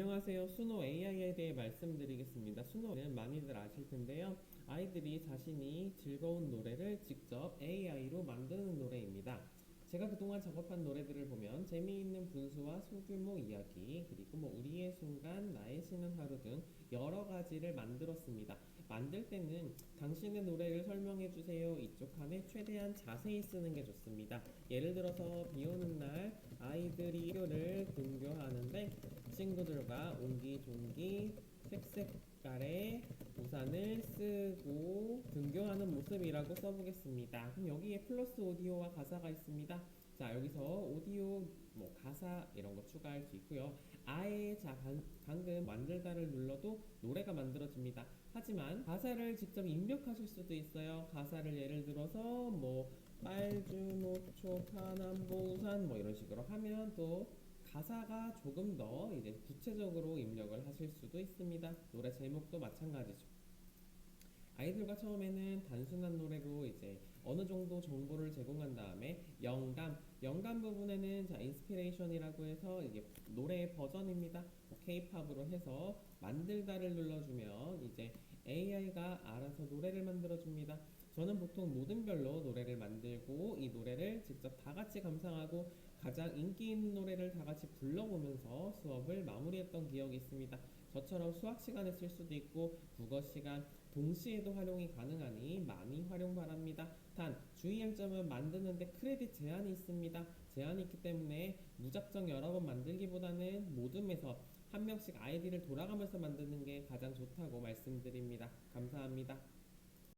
안녕하세요. 수노 AI에 대해 말씀드리겠습니다. 수노는 많이들 아실 텐데요. 아이들이 자신이 즐거운 노래를 직접 AI로 만드는 노래입니다. 제가 그동안 작업한 노래들을 보면 재미있는 분수와 소규모 이야기, 그리고 뭐 우리의 순간, 나의 쉬는 하루 등 여러 가지를 만들었습니다. 만들 때는 당신의 노래를 설명해 주세요. 이쪽 칸에 최대한 자세히 쓰는 게 좋습니다. 예를 들어서 비 오는 날 아이들이 학교를 등교하는데 친구들과 옹기종기 색색깔의 우산을 쓰고 등교하는 모습이라고 써보겠습니다. 그럼 여기에 플러스 오디오와 가사가 있습니다. 자 여기서 오디오 뭐 가사 이런 거 추가할 수 있고요. 아예 자 방, 방금 만들다를 눌러도 노래가 만들어집니다. 하지만 가사를 직접 입력하실 수도 있어요. 가사를 예를 들어서 뭐 빨주노초 파남보 우산 뭐 이런 식으로 하면 또 가사가 조금 더 이제 구체적으로 입력을 하실 수도 있습니다. 노래 제목도 마찬가지죠. 아이들과 처음에는 단순한 노래로 이제 어느 정도 정보를 제공한 다음에 영감, 영감 부분에는 자 인스피레이션이라고 해서 이게 노래의 버전입니다. K-팝으로 해서 만들다를 눌러주면 이제 AI가 알아서 노래를 만들어줍니다. 저는 보통 모든 별로 노래를 이 노래를 직접 다 같이 감상하고 가장 인기 있는 노래를 다 같이 불러보면서 수업을 마무리했던 기억이 있습니다. 저처럼 수학 시간에 쓸 수도 있고 국어 시간 동시에도 활용이 가능하니 많이 활용 바랍니다. 단 주의할 점은 만드는데 크레딧 제한이 있습니다. 제한이 있기 때문에 무작정 여러 번 만들기보다는 모둠에서 한 명씩 아이디를 돌아가면서 만드는 게 가장 좋다고 말씀드립니다. 감사합니다.